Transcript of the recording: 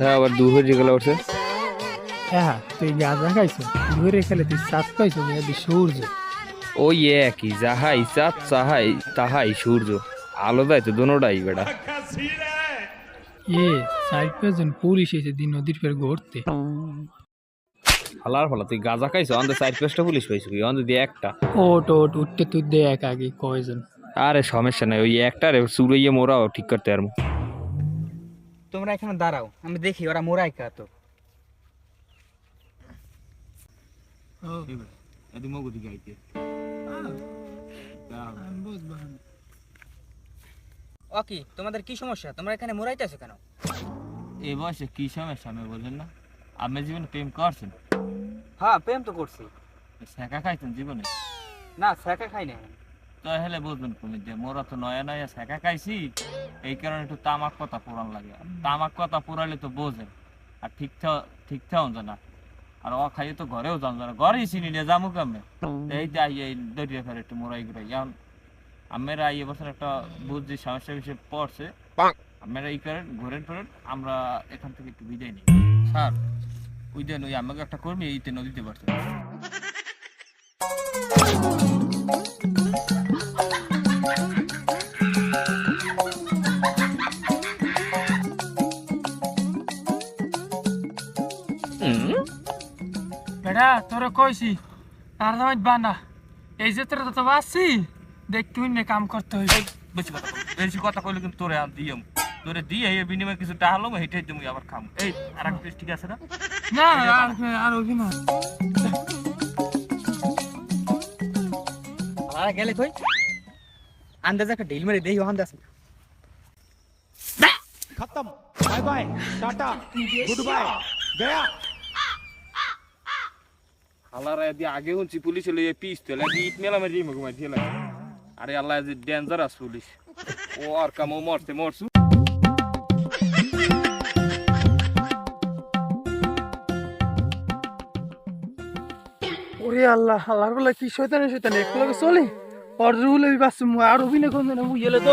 হ্যাঁ আবার দু হয়ে গেলে উঠছে। হ্যাঁ তুই গাঁজা খাইছো খেলে তুই সাত পাইছো মেয়েদি সূর্য। ওই একই যাহাই চাঁদ চাহাই তাহাই সূর্য। তো দোনোটাই বেটা। এ সাইড পুলিশ এসে দিন নদীর ফের ঘুরতে। হালার ফালা তুই গাঁজা খাইছো? আমাদের সাইড পেস্টটা পুলিশ পাইছো কি? আমাদের দিয়ে একটা। ওট ওট উঠতে তুই দেখ আগে কয়জন। আরে সমস্যা নাই ওই একটা রে চুড়ইয়ে মোরাও ঠিক করতে পারব। তোমরা এখানে দাঁড়াও আমি দেখি ওরা মোরাই কা তো। এদি মগু দিকে আইতে ও কি তোমাদের কি সমস্যা? তোমরা এখানে মোরাইতেছো কেন? এই বয়সে কি সমস্যা আমি বললেন না? আপনি জীবনে প্রেম করছেন? হ্যাঁ প্রেম তো করছি। শেখা খাইছেন জীবনে? না শেখা খাই না তো হেলে বুঝবেন তুমি যে মোরা তো নয়া নয়া শেখা খাইছি এই কারণে একটু তামাক কথা পুরান লাগে। তামাক কথা পুরালে তো বোঝে। আর ঠিক ঠিক থাকুন না আর ও খাইয়ে তো ঘরেও যান না ঘরেই চিনি নিয়ে যাব কেমনে? এই যে আই এই দরিয়া একটু মোরাই ঘুরাই এখন আমরা এই বছর একটা বুঝছি সমস্যা বিষয়ে পড়ছে। আমরা এই করেন ঘুরেন ফেরেন আমরা এখান থেকে একটু বিদায় নিই। স্যার ওই দেন ওই আমাকে একটা কর্মী এইতে নদীতে পারছে বেটা তোরা কইছি তাড়াতাড়ি বানা। এই যে তোরা তো বাসছি দেখ তুই নে কাম করতে হইবে। বেশি কথা বেশি কথা কইলে কিন্তু তোরে আর দিয়াম। তোরে দিয়ে এর বিনিময়ে কিছু টাকা হলো হেঁটে তুমি আবার খাম। এই আর এক পিস ঠিক আছে না? না আর আর হইবি না। আর গেলে কই? আন্দাজ একটা ঢিল মেরে দেই ওখান আছে হালারা এদি আগে শুনছি পুলিশ হলে এই পিস তো লাগি ইট মেলা মারি মগু মারি দিলা আরে আল্লাহ যে ডেঞ্জারাস পুলিশ। ও আর কাম, ও মরতে মরছু। ওরে আল্লাহ, আল্লাহর বলে কি শয়তানে শয়তানে, একটু লাগে চলি। আর রুলে বাস আর অভিনয় কোন এলে তো